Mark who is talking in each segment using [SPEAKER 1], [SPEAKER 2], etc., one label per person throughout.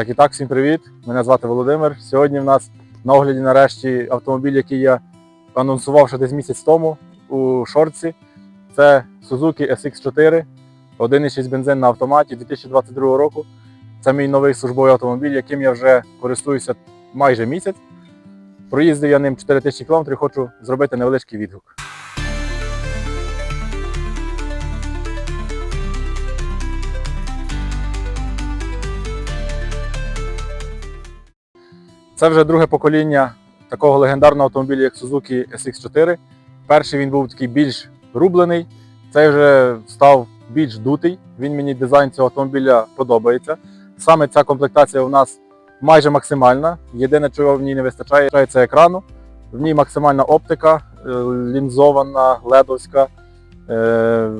[SPEAKER 1] Так і так, всім привіт. Мене звати Володимир. Сьогодні в нас на огляді нарешті автомобіль, який я анонсував ще десь місяць тому у шорці. Це Suzuki SX4, 1,6 бензин на автоматі 2022 року. Це мій новий службовий автомобіль, яким я вже користуюся майже місяць. Проїздив я ним 4000 км, хочу зробити невеличкий відгук. Це вже друге покоління такого легендарного автомобіля, як Suzuki SX4. Перший він був такий більш рублений, цей вже став більш дутий. Він мені дизайн цього автомобіля подобається. Саме ця комплектація у нас майже максимальна. Єдине, чого в ній не вистачає, це екрану. В ній максимальна оптика, е, лінзована, ледовська. Е,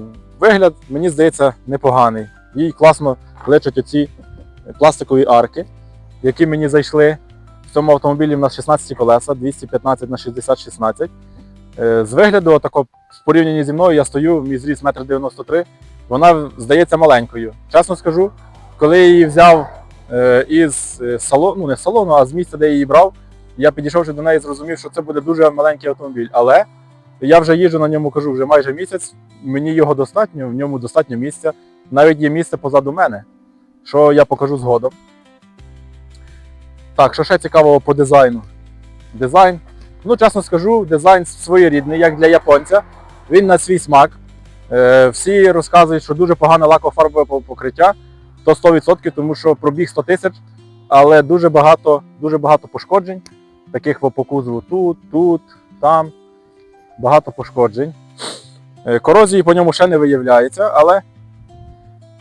[SPEAKER 1] Вигляд, мені здається, непоганий. Їй класно личать оці пластикові арки, які мені зайшли. В цьому автомобілі в нас 16 колеса, 215 на 60 16. Е, З вигляду, отако, в порівнянні зі мною, я стою, мій зріст 1,93 м. Вона здається маленькою. Чесно скажу, коли я її взяв е, із е, салону, ну не з салону, а з місця, де я її брав, я підійшовши до неї, зрозумів, що це буде дуже маленький автомобіль. Але я вже їжджу на ньому, кажу, вже майже місяць. Мені його достатньо, в ньому достатньо місця. Навіть є місце позаду мене, що я покажу згодом. Так, що ще цікавого по дизайну? Дизайн, ну чесно скажу, дизайн своєрідний, як для японця. Він на свій смак. Е, всі розказують, що дуже погане лакофарбове покриття, то 100%, тому що пробіг 100 тисяч, але дуже багато, дуже багато пошкоджень, таких по кузову тут, тут, там. Багато пошкоджень. Е, корозії по ньому ще не виявляється, але,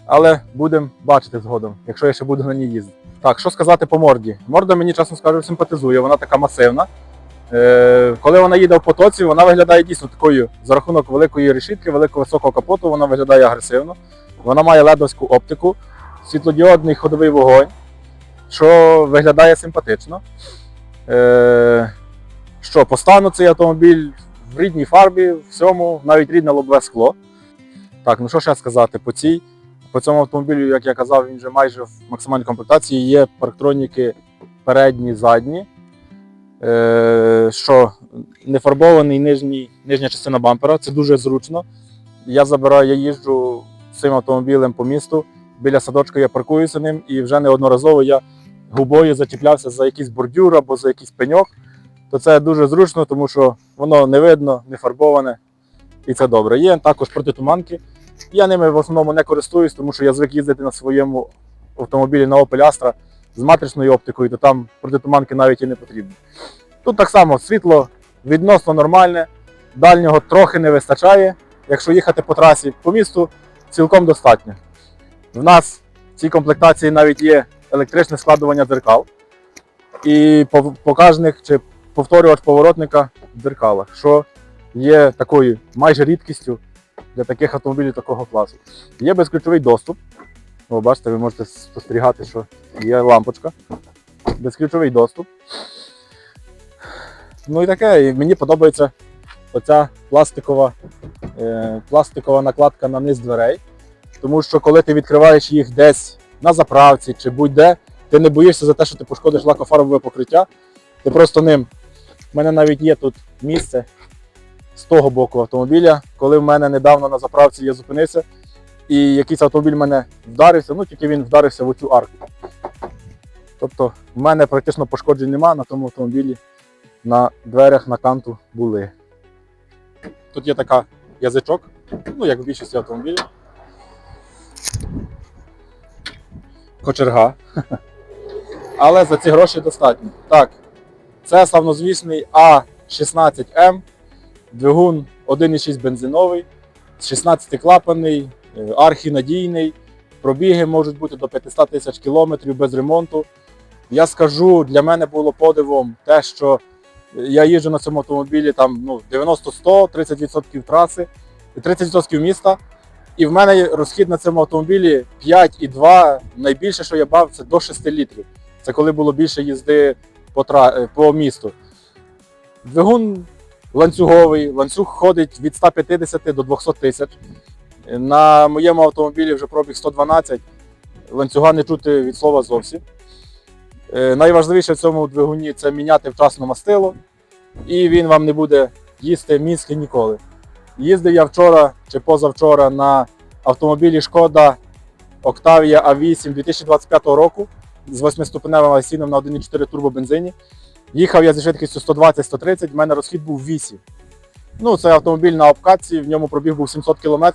[SPEAKER 1] але будемо бачити згодом, якщо я ще буду на ній їздити. Так, що сказати по морді? Морда мені, чесно скажу, симпатизує, вона така масивна. Е, коли вона їде в потоці, вона виглядає дійсно такою за рахунок великої решітки, великого високого капоту, вона виглядає агресивно. Вона має ледовську оптику, світлодіодний ходовий вогонь, що виглядає симпатично. Е, що, по стану цей автомобіль в рідній фарбі, всьому, навіть рідне лобове скло. Так, ну що ще сказати по цій? По цьому автомобілю, як я казав, він вже майже в максимальній комплектації. Є парктроніки передні, задні. Е, що не фарбований нижній, нижня частина бампера. Це дуже зручно. Я забираю, я їжджу цим автомобілем по місту. Біля садочка я паркуюся ним і вже неодноразово я губою зачіплявся за якийсь бордюр або за якийсь пеньок. То це дуже зручно, тому що воно не видно, не фарбоване. І це добре. Є також протитуманки. Я ними в основному не користуюсь, тому що я звик їздити на своєму автомобілі на Opel Astra з матричною оптикою, то там протитуманки навіть і не потрібні. Тут так само світло відносно нормальне, дальнього трохи не вистачає. Якщо їхати по трасі по місту, цілком достатньо. В нас в цій комплектації навіть є електричне складування дзеркал і показник чи повторювач поворотника в дзеркалах, що є такою майже рідкістю для таких автомобілів такого класу. Є безключовий доступ. О, бачите, ви можете спостерігати, що є лампочка. Безключовий доступ. Ну і таке, і мені подобається оця пластикова, е, пластикова накладка на низ дверей. Тому що коли ти відкриваєш їх десь на заправці чи будь-де, ти не боїшся за те, що ти пошкодиш лакофарбове покриття. Ти просто ним. У мене навіть є тут місце з того боку автомобіля, коли в мене недавно на заправці я зупинився, і якийсь автомобіль мене вдарився, ну тільки він вдарився в оцю арку. Тобто в мене практично пошкоджень нема на тому автомобілі. На дверях на канту були. Тут є така язичок, ну як в більшості автомобілів. Кочерга. Але за ці гроші достатньо. Так, це славнозвісний А16М, двигун 1,6 бензиновий, 16 клапаний, е, архінадійний. Пробіги можуть бути до 500 тисяч кілометрів без ремонту. Я скажу, для мене було подивом те, що я їжджу на цьому автомобілі там ну, 90-100, 30% траси, 30% міста. І в мене розхід на цьому автомобілі 5,2. Найбільше, що я бав, це до 6 літрів. Це коли було більше їзди по, е, по місту. Двигун ланцюговий, ланцюг ходить від 150 до 200 тисяч. На моєму автомобілі вже пробіг 112, ланцюга не чути від слова зовсім. Е, Найважливіше в цьому двигуні це міняти вчасно мастило, і він вам не буде їсти мізки ніколи. Їздив я вчора чи позавчора на автомобілі Шкода Octavia A8 2025 року з 8-ступеневим асіном на 1,4 турбобензині. Їхав я зі швидкістю 120-130, в мене розхід був 8. Ну, це автомобіль на обкатці, в ньому пробіг був 700 км,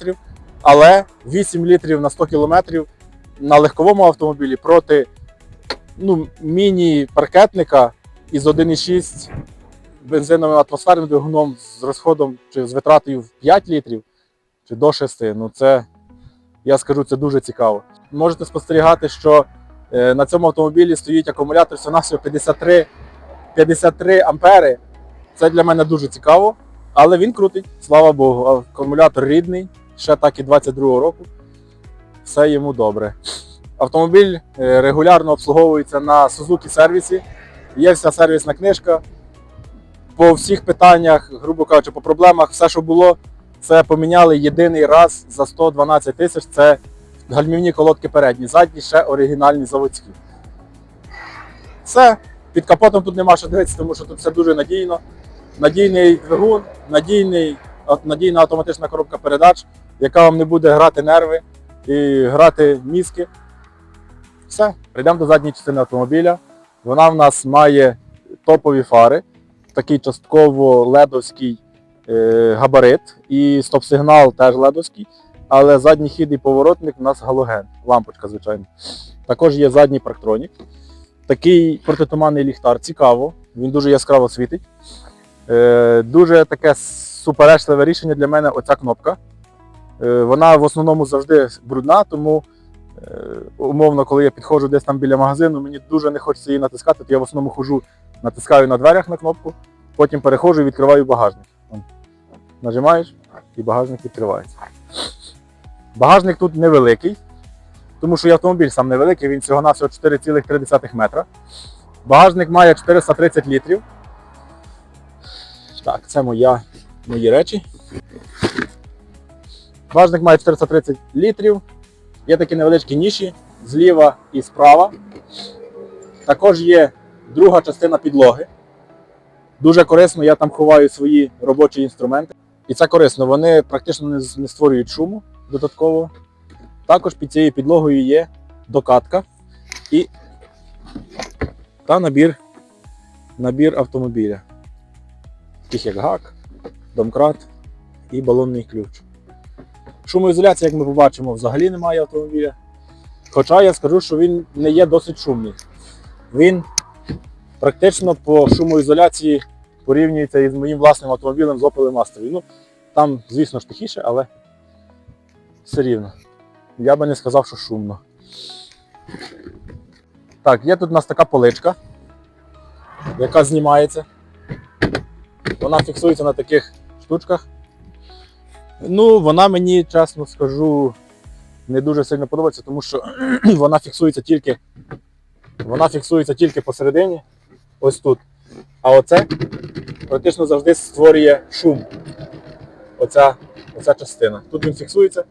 [SPEAKER 1] але 8 літрів на 100 км на легковому автомобілі проти ну, міні-паркетника із 1,6 бензиновим атмосферним двигуном з розходом чи з витратою в 5 літрів чи до 6. Ну це, я скажу, це дуже цікаво. Можете спостерігати, що е, на цьому автомобілі стоїть акумулятор всього 53, 53 ампери. Це для мене дуже цікаво, але він крутить, слава Богу. Акумулятор рідний, ще так і 22-го року. Все йому добре. Автомобіль е, регулярно обслуговується на Suzuki сервісі. Є вся сервісна книжка. По всіх питаннях, грубо кажучи, по проблемах, все, що було, це поміняли єдиний раз за 112 тисяч. Це гальмівні колодки передні, задні ще оригінальні заводські. Все. Під капотом тут нема що дивитися, тому що тут все дуже надійно. Надійний двигун, надійний, надійна автоматична коробка передач, яка вам не буде грати нерви і грати мізки. Все, прийдемо до задньої частини автомобіля. Вона в нас має топові фари, такий частково ледовський е, габарит і стоп-сигнал теж ледовський, але задній хід і поворотник у нас галоген, лампочка, звичайно. Також є задній парктронік. Такий протитуманний ліхтар, цікаво, він дуже яскраво світить. Е, дуже таке суперечливе рішення для мене оця кнопка. Е, вона в основному завжди брудна, тому е, умовно, коли я підходжу десь там біля магазину, мені дуже не хочеться її натискати, то я в основному хожу, натискаю на дверях на кнопку, потім переходжу і відкриваю багажник. Нажимаєш і багажник відкривається. Багажник тут невеликий, тому що і автомобіль сам невеликий, він всього-навсього 4,3 метра. Багажник має 430 літрів. Так, це моя, мої речі. Багажник має 430 літрів. Є такі невеличкі ніші зліва і справа. Також є друга частина підлоги. Дуже корисно, я там ховаю свої робочі інструменти. І це корисно, вони практично не, створюють шуму додатково. Також під цією підлогою є докатка і та набір, набір автомобіля. Таких як гак, домкрат і балонний ключ. Шумоізоляції, як ми побачимо, взагалі немає автомобіля. Хоча я скажу, що він не є досить шумний. Він практично по шумоізоляції порівнюється із моїм власним автомобілем з Opel Astra. Ну, там, звісно ж, тихіше, але все рівно. Я би не сказав, що шумно. Так, є тут у нас така поличка, яка знімається. Вона фіксується на таких штучках. Ну, вона мені, чесно скажу, не дуже сильно подобається, тому що вона фіксується тільки. Вона фіксується тільки посередині, ось тут. А оце практично завжди створює шум. Оця, оця частина. Тут він фіксується,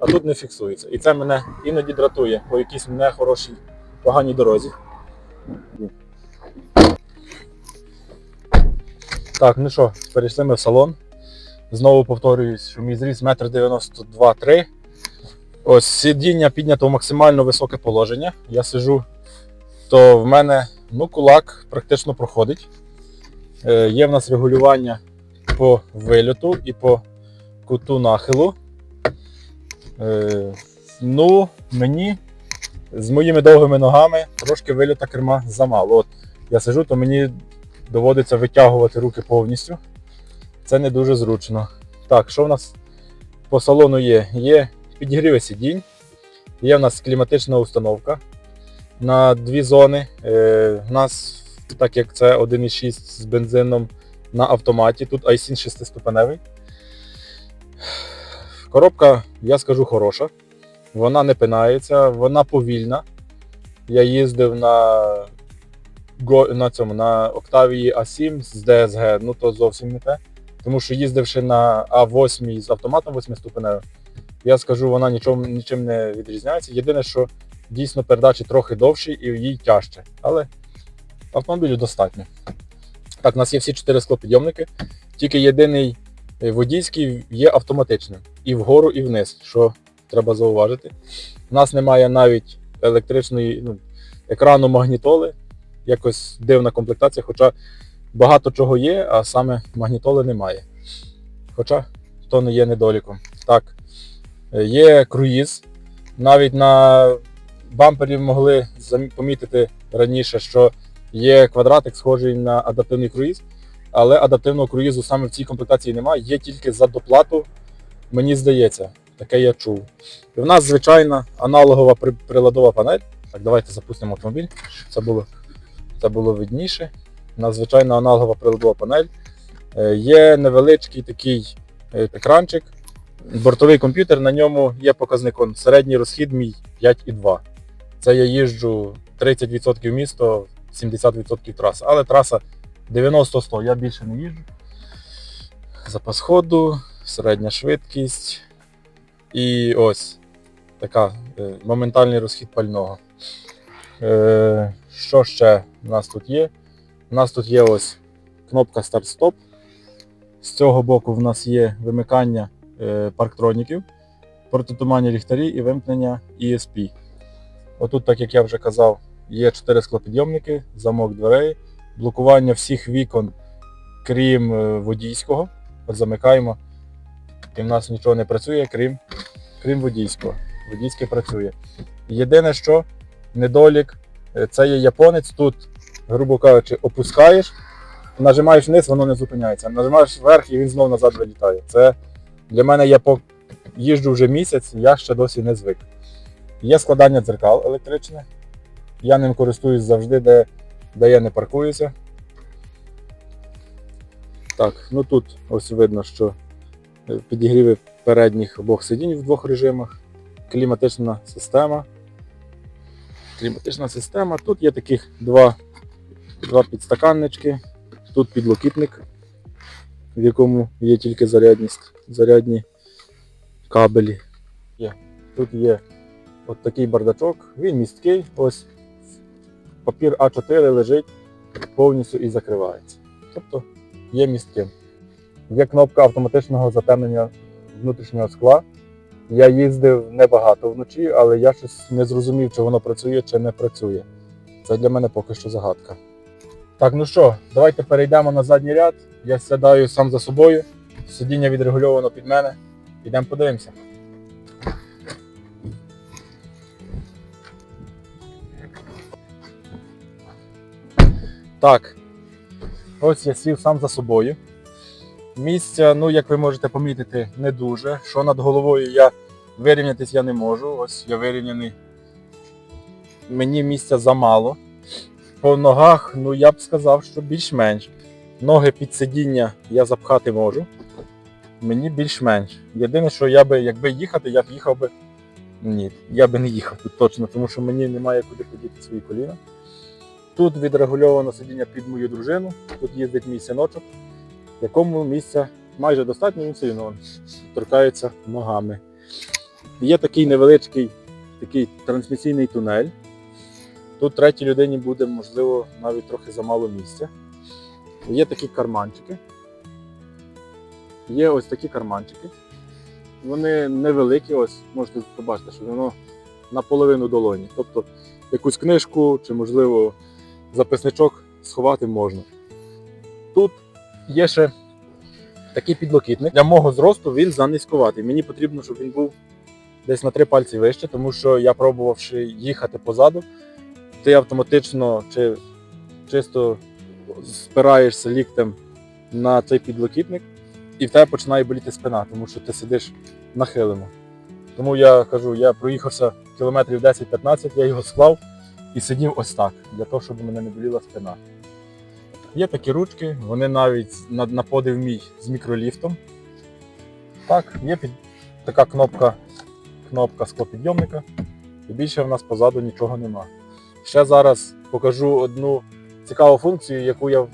[SPEAKER 1] а тут не фіксується. І це мене іноді дратує по якійсь нехорошій, поганій дорозі. Так, ну що, перейшли ми в салон. Знову повторююсь, що мій зріст 1,92-3 Ось сидіння піднято в максимально високе положення. Я сижу, то в мене ну, кулак практично проходить. Е, є в нас регулювання по вильоту і по куту нахилу. Е, ну, мені з моїми довгими ногами трошки вильота керма замало. От я сижу, то мені доводиться витягувати руки повністю. Це не дуже зручно. Так, що в нас по салону є? Є підігріви сидінь, є в нас кліматична установка на дві зони. Е, у нас, так як це 1,6 з бензином на автоматі, тут iSyn 6-ступеневий. Коробка, я скажу, хороша. Вона не пинається, вона повільна. Я їздив на, на цьому на Octavia A7 з DSG, ну то зовсім не те. Тому що їздивши на А8 з автоматом 8-ступеневим, я скажу, вона нічим, нічим не відрізняється. Єдине, що дійсно передачі трохи довші і їй тяжче. Але Автомобілю достатньо. Так, у нас є всі чотири склопідйомники, тільки єдиний водійський є автоматичним. І вгору, і вниз, що треба зауважити. У нас немає навіть електричної ну, екрану магнітоли. Якось дивна комплектація, хоча багато чого є, а саме магнітоли немає. Хоча то не є недоліком. Так, е, є круїз. Навіть на бампері могли помітити раніше, що є квадратик, схожий на адаптивний круїз, але адаптивного круїзу саме в цій комплектації немає, є тільки за доплату, мені здається, таке я чув. І в нас звичайна аналогова приладова панель. Так, давайте запустимо автомобіль, щоб це було, це було видніше. У нас звичайна аналогова приладова панель. Е, Є невеличкий такий е, екранчик, бортовий комп'ютер, на ньому є показник он, середній розхід мій 5,2. Це я їжджу 30% місто, 70% траса. Але траса 90-100, я більше не їжджу. Запас ходу, середня швидкість. І ось така е, моментальний розхід пального. Е, що ще у нас тут є? У нас тут є ось кнопка старт-стоп. З цього боку в нас є вимикання е, парктроніків, протитуманні ліхтарі і вимкнення ESP. Отут, так як я вже казав, є 4 склопідйомники, замок дверей, блокування всіх вікон, крім е, водійського. От замикаємо. І в нас нічого не працює, крім, крім водійського. Водійське працює. Єдине, що недолік, е, це є японець. Тут, грубо кажучи, опускаєш, нажимаєш вниз, воно не зупиняється. Нажимаєш вверх і він знову назад вилітає. Це для мене я по... їжджу вже місяць, я ще досі не звик. Є складання дзеркал електричне. Я ним користуюсь завжди, де, де я не паркуюся. Так, ну тут ось видно, що е, підігріви передніх обох сидінь в двох режимах. Кліматична система. Кліматична система. Тут є таких два, два підстаканнички. Тут підлокітник, в якому є тільки зарядність, зарядні кабелі. Є. Тут є от такий бардачок, він місткий, ось папір А4 лежить повністю і закривається. Тобто є містким. Є кнопка автоматичного затемнення внутрішнього скла. Я їздив небагато вночі, але я щось не зрозумів, чи воно працює, чи не працює. Це для мене поки що загадка. Так, ну що, давайте перейдемо на задній ряд. Я сідаю сам за собою. Сидіння відрегульовано під мене. Підемо подивимося. Так. Ось я сів сам за собою. Місця, ну, як ви можете помітити, не дуже. Що над головою я вирівнятись я не можу. Ось я вирівняний. Мені місця замало. По ногах, ну я б сказав, що більш-менш. Ноги під сидіння я запхати можу. Мені більш-менш. Єдине, що я би, якби їхати, я б їхав би. Ні, я би не їхав тут точно, тому що мені немає куди подіти свої коліна. Тут відрегульовано сидіння під мою дружину, тут їздить мій синочок, якому місця майже достатньо, він одно торкається ногами. Є такий невеличкий такий трансмісійний тунель. Тут третій людині буде, можливо, навіть трохи замало місця. Є такі карманчики. Є ось такі карманчики. Вони невеликі, ось можете побачити, що воно наполовину долоні. Тобто якусь книжку чи, можливо, записничок сховати можна. Тут є ще такий підлокітник. Для мого зросту він занизькуватий. Мені потрібно, щоб він був десь на три пальці вище, тому що я пробувавши їхати позаду, ти автоматично чи чисто спираєшся ліктем на цей підлокітник, і в тебе починає боліти спина, тому що ти сидиш нахилено. Тому я кажу, я проїхався кілометрів 10-15, я його склав і сидів ось так, для того, щоб мене не боліла спина. Є такі ручки, вони навіть на, на подив мій з мікроліфтом. Так, є під, така кнопка, кнопка склопідйомника, і більше в нас позаду нічого нема. Ще зараз покажу одну цікаву функцію, яку я в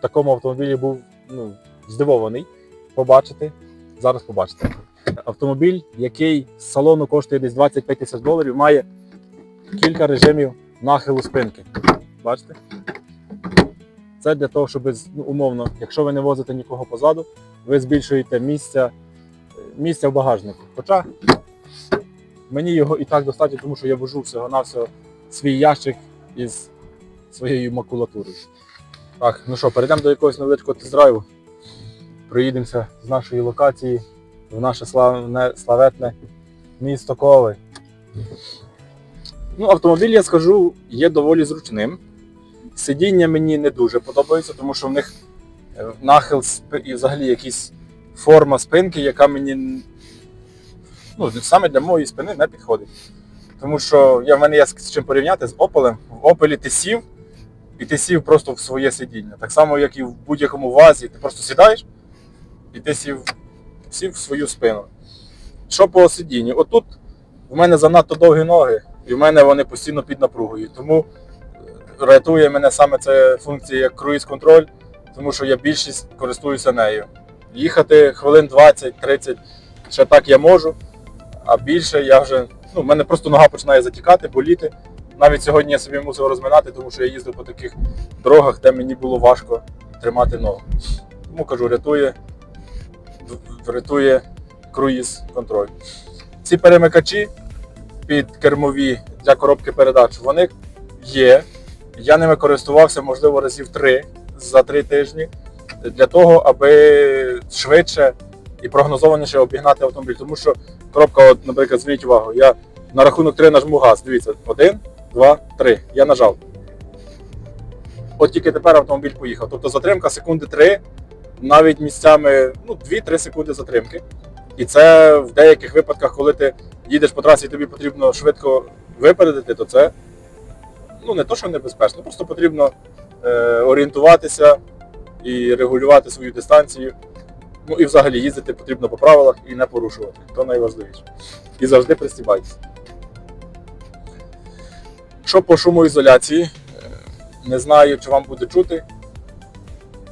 [SPEAKER 1] такому автомобілі був ну, здивований побачити. Зараз побачите. Автомобіль, який з салону коштує десь 25 тисяч доларів, має кілька режимів нахилу спинки. Бачите? Це для того, щоб ну, умовно, якщо ви не возите нікого позаду, ви збільшуєте місця, місця в багажнику. Хоча мені його і так достатньо, тому що я вожу всього-навсього свій ящик із своєю макулатурою. Так, ну що, перейдемо до якогось невеличкого тест-драйву. Проїдемося з нашої локації в наше славне, славетне місто Кови. Ну, автомобіль, я скажу, є доволі зручним. Сидіння мені не дуже подобається, тому що в них е, нахил і взагалі якась форма спинки, яка мені ну, саме для моєї спини не підходить. Тому що я, в мене є з чим порівняти з Opel. В Opel ти сів, і ти сів просто в своє сидіння. Так само, як і в будь-якому вазі, ти просто сідаєш, і ти сів, сів в свою спину. Що по сидінню? Отут в мене занадто довгі ноги, і в мене вони постійно під напругою. Тому е, рятує мене саме ця функція як круїз-контроль, тому що я більшість користуюся нею. Їхати хвилин 20-30, ще так я можу, а більше я вже. Ну, в мене просто нога починає затікати, боліти. Навіть сьогодні я собі мусив розминати, тому що я їздив по таких дорогах, де мені було важко тримати ногу. Тому кажу, рятує, рятує круїз контроль. Ці перемикачі під кермові для коробки передач, вони є. Я ними користувався, можливо, разів три за три тижні для того, аби швидше і прогнозованіше обігнати автомобіль. Тому що коробка, от, наприклад, зверніть увагу, я на рахунок 3 нажму газ. Дивіться, один, два, три. Я нажав. От тільки тепер автомобіль поїхав. Тобто затримка секунди 3, навіть місцями ну, 2-3 секунди затримки. І це в деяких випадках, коли ти їдеш по трасі і тобі потрібно швидко випередити, то це ну, не то, що небезпечно, просто потрібно е, орієнтуватися і регулювати свою дистанцію. Ну і взагалі їздити потрібно по правилах і не порушувати. То найважливіше. І завжди пристібайтеся. Що по шумоізоляції? Е, Не знаю, чи вам буде чути.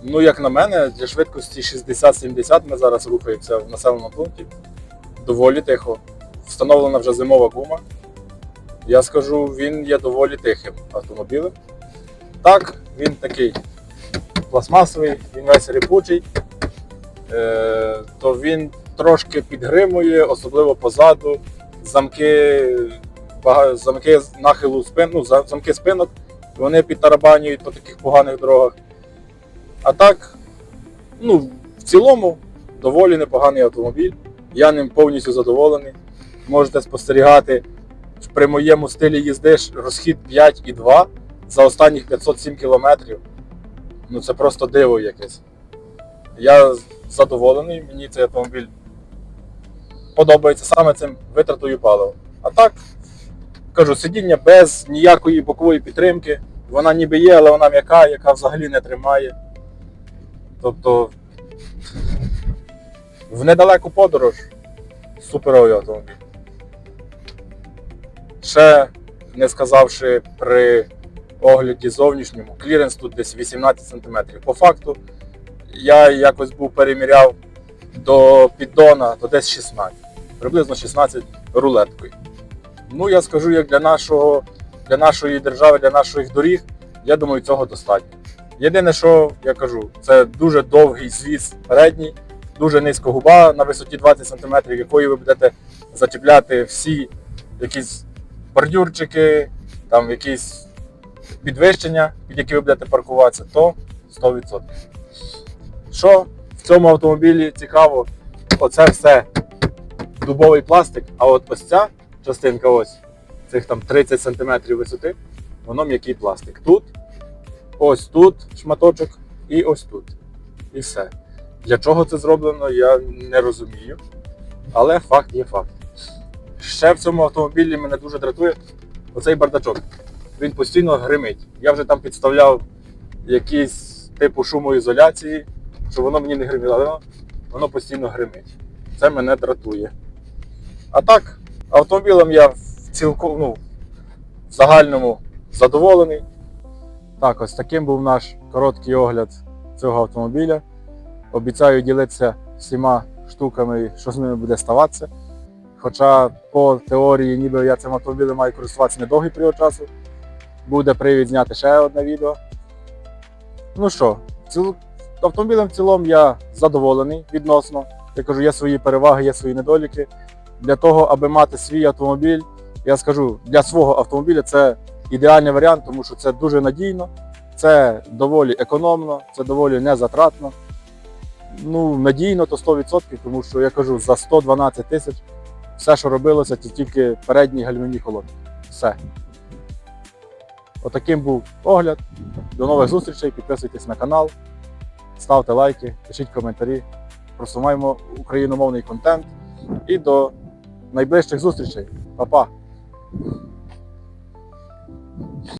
[SPEAKER 1] Ну, як на мене, для швидкості 60-70 ми зараз рухаємося в населеному пункті. Доволі тихо. Встановлена вже зимова гума. Я скажу, він є доволі тихим автомобілем. Так, він такий пластмасовий, він весь рипучий, е, то він трошки підгримує, особливо позаду. Замки, замки нахилу спин, ну, замки спинок, вони підтарабанюють по таких поганих дорогах. А так, ну, в цілому, доволі непоганий автомобіль. Я ним повністю задоволений. Можете спостерігати при моєму стилі їзди розхід 5,2 за останніх 507 кілометрів. Ну це просто диво якесь. Я задоволений, мені цей автомобіль подобається саме цим витратою палива. А так, кажу, сидіння без ніякої бокової підтримки. Вона ніби є, але вона м'яка, яка взагалі не тримає. Тобто в недалеку подорож суперовий автомобіль. Ще не сказавши при огляді зовнішньому, кліренс тут десь 18 см. По факту, я якось був переміряв до піддона, то десь 16, приблизно 16 рулеткою. Ну, я скажу, як для, нашого, для нашої держави, для наших доріг, я думаю, цього достатньо. Єдине, що я кажу, це дуже довгий звіз передній, дуже низька губа на висоті 20 см, якою ви будете зачіпляти всі якісь бордюрчики, там якісь підвищення, під які ви будете паркуватися, то 100%. Що в цьому автомобілі цікаво, оце все дубовий пластик, а от ось ця частинка ось цих там 30 см висоти, воно м'який пластик. Тут, ось тут шматочок і ось тут. І все. Для чого це зроблено, я не розумію. Але факт є факт. Ще в цьому автомобілі мене дуже дратує оцей бардачок. Він постійно гримить. Я вже там підставляв якісь типу шумоізоляції, щоб воно мені не гриміло, але воно, постійно гримить. Це мене дратує. А так, автомобілем я цілком, ну, в загальному задоволений. Так, ось таким був наш короткий огляд цього автомобіля. Обіцяю ділитися всіма штуками, що з ними буде ставатися. Хоча по теорії, ніби я цим автомобілем маю користуватися недовгий період часу. Буде привід зняти ще одне відео. Ну що, ціл... автомобілем в цілому я задоволений відносно. Я кажу, є свої переваги, є свої недоліки. Для того, аби мати свій автомобіль, я скажу, для свого автомобіля це ідеальний варіант, тому що це дуже надійно, це доволі економно, це доволі незатратно. Ну, надійно то 100%, тому що я кажу, за 112 тисяч все, що робилося, це тільки передні гальмівні холодки. Все. Отаким був огляд. До нових зустрічей. Підписуйтесь на канал, ставте лайки, пишіть коментарі. Просуваємо україномовний контент. І до найближчих зустрічей. Па-па!